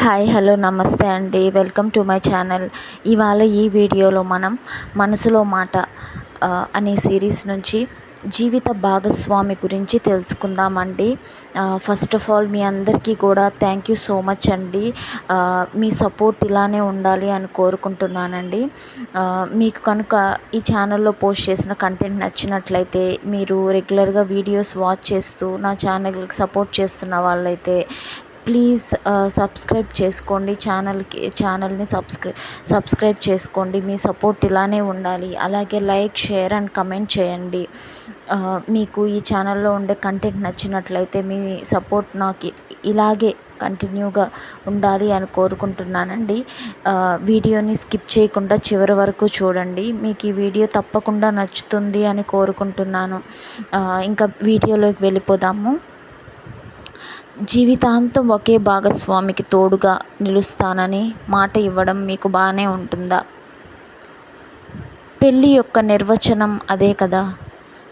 Hi hello నమస్తే అండి. Welcome to my channel. ఇవాళ ఈ వీడియోలో మనం మనసులో మాట అనే సిరీస్ నుంచి జీవిత భాగస్వామి గురించి తెలుసుకుందామండి. ఫస్ట్ ఆఫ్ ఆల్ మీ అందరికీ కూడా థ్యాంక్ యూ సో మచ్ అండి. మీ సపోర్ట్ ఇలానే ఉండాలి అని కోరుకుంటున్నానండి. మీకు కనుక ఈ ఛానల్లో పోస్ట్ చేసిన కంటెంట్ నచ్చినట్లయితే మీరు రెగ్యులర్గా వీడియోస్ వాచ్ చేస్తూ నా ఛానల్కి సపోర్ట్ చేస్తున్న వాళ్ళైతే ప్లీజ్ సబ్స్క్రైబ్ చేసుకోండి ఛానల్కి ఛానల్ని సబ్స్క్రై సబ్స్క్రైబ్ చేసుకోండి. మీ సపోర్ట్ ఇలానే ఉండాలి. అలాగే లైక్ షేర్ అండ్ కమెంట్ చేయండి. మీకు ఈ ఛానల్లో ఉండే కంటెంట్ నచ్చినట్లయితే మీ సపోర్ట్ నాకు ఇలాగే కంటిన్యూగా ఉండాలి అని కోరుకుంటున్నానండి. వీడియోని స్కిప్ చేయకుండా చివరి వరకు చూడండి. మీకు ఈ వీడియో తప్పకుండా నచ్చుతుంది అని కోరుకుంటున్నాను. ఇంకా వీడియోలోకి వెళ్ళిపోదాము. జీవితాంతం ఒకే భాగస్వామికి తోడుగా నిలుస్తానని మాట ఇవ్వడం మీకు బాగానే ఉంటుందా? పెళ్ళి యొక్క నిర్వచనం అదే కదా.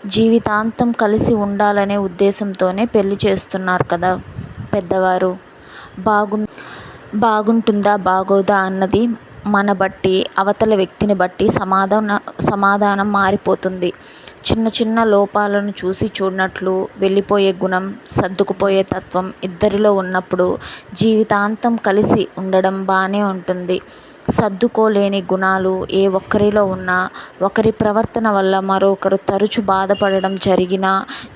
జీవితాంతం కలిసి ఉండాలనే ఉద్దేశంతోనే పెళ్ళి చేస్తున్నారు కదా పెద్దవారు. బాగు బాగుంటుందా బాగోదా అన్నది మన బట్టి అవతల వ్యక్తిని బట్టి సమాధాన సమాధానం మారిపోతుంది. చిన్న చిన్న లోపాలను చూసి చూడనట్లు వెళ్ళిపోయే గుణం సర్దుకుపోయే తత్వం ఇద్దరిలో ఉన్నప్పుడు జీవితాంతం కలిసి ఉండడం బాగానే ఉంటుంది. సర్దుకోలేని గుణాలు ఏ ఒక్కరిలో ఉన్నా ఒకరి ప్రవర్తన వల్ల మరొకరు తరచు బాధపడడం జరిగినా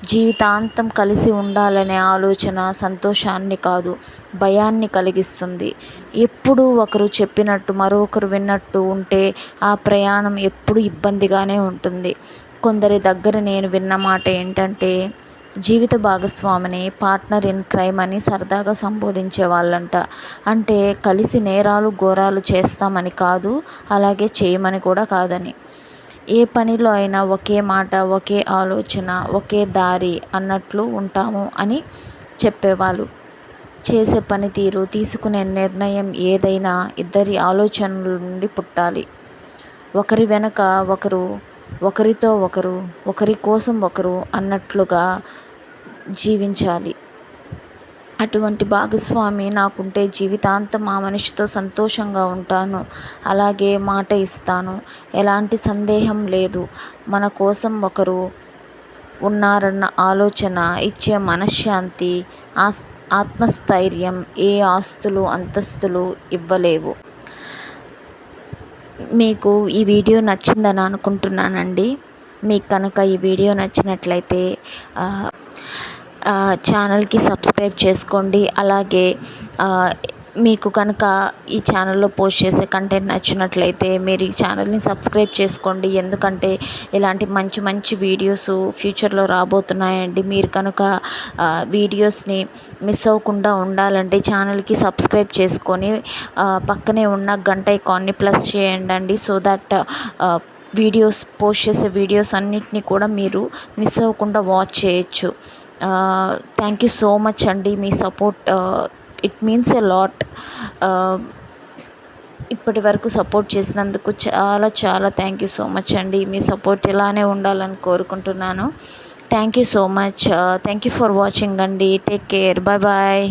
జీవితాంతం కలిసి ఉండాలనే ఆలోచన సంతోషాన్ని కాదు భయాన్ని కలిగిస్తుంది. ఎప్పుడూ ఒకరు చెప్పినట్టు మరొకరు విన్నట్టు ఉంటే ఆ ప్రయాణం ఎప్పుడు ఇబ్బందిగానే ఉంటుంది. కొందరి దగ్గర నేను విన్న మాట ఏంటంటే జీవిత భాగస్వామిని పార్ట్నర్ ఇన్ క్రైమ్ అని సరదాగా సంబోధించే వాళ్ళంట అంటే కలిసి నేరాలు ఘోరాలు చేస్తామని కాదు అలాగే చేయమని కూడా కాదని. ఏ పనిలో అయినా ఒకే మాట ఒకే ఆలోచన ఒకే దారి అన్నట్లు ఉంటాము అని చెప్పేవాళ్ళు. చేసే పనితీరు తీసుకునే నిర్ణయం ఏదైనా ఇద్దరి ఆలోచనల నుండి పుట్టాలి. ఒకరి వెనక ఒకరు ఒకరితో ఒకరు ఒకరి కోసం ఒకరు అన్నట్లుగా జీవించాలి. అటువంటి భాగస్వామి నాకుంటే జీవితాంతం ఆ మనిషితో సంతోషంగా ఉంటాను. అలాగే మాట ఇస్తాను. ఎలాంటి సందేహం లేదు. మన కోసం ఒకరు ఉన్నారన్న ఆలోచన ఇచ్చే మనశ్శాంతి ఆస్ ఆత్మస్థైర్యం ఏ ఆస్తులు అంతస్తులు ఇవ్వలేవు. మీకు ఈ వీడియో నచ్చిందని అనుకుంటున్నానండి. మీకు కనుక ఈ వీడియో నచ్చినట్లయితే ఛానల్కి సబ్స్క్రైబ్ చేసుకోండి. అలాగే మీకు కనుక ఈ ఛానల్లో పోస్ట్ చేసే కంటెంట్ నచ్చినట్లయితే మీరు ఈ ఛానల్ని సబ్స్క్రైబ్ చేసుకోండి. ఎందుకంటే ఇలాంటి మంచి మంచి వీడియోస్ ఫ్యూచర్లో రాబోతున్నాయండి. మీరు కనుక వీడియోస్ని మిస్ అవ్వకుండా ఉండాలంటే ఛానల్కి సబ్స్క్రైబ్ చేసుకొని పక్కనే ఉన్న గంట ఐకాన్ని ప్లస్ చేయండి సో దట్ వీడియోస్ పోస్ట్ చేసే వీడియోస్ అన్నిటినీ కూడా మీరు మిస్ అవ్వకుండా వాచ్ చేయొచ్చు. థ్యాంక్ యూ సో మచ్ అండి మీ support it means a lot ఇప్పటి వరకు సపోర్ట్ చేసినందుకు చాలా చాలా థ్యాంక్ యూ సో మచ్ అండి. మీ సపోర్ట్ ఇలానే ఉండాలని కోరుకుంటున్నాను. Thank you so much thank you for watching అండి. Take care bye bye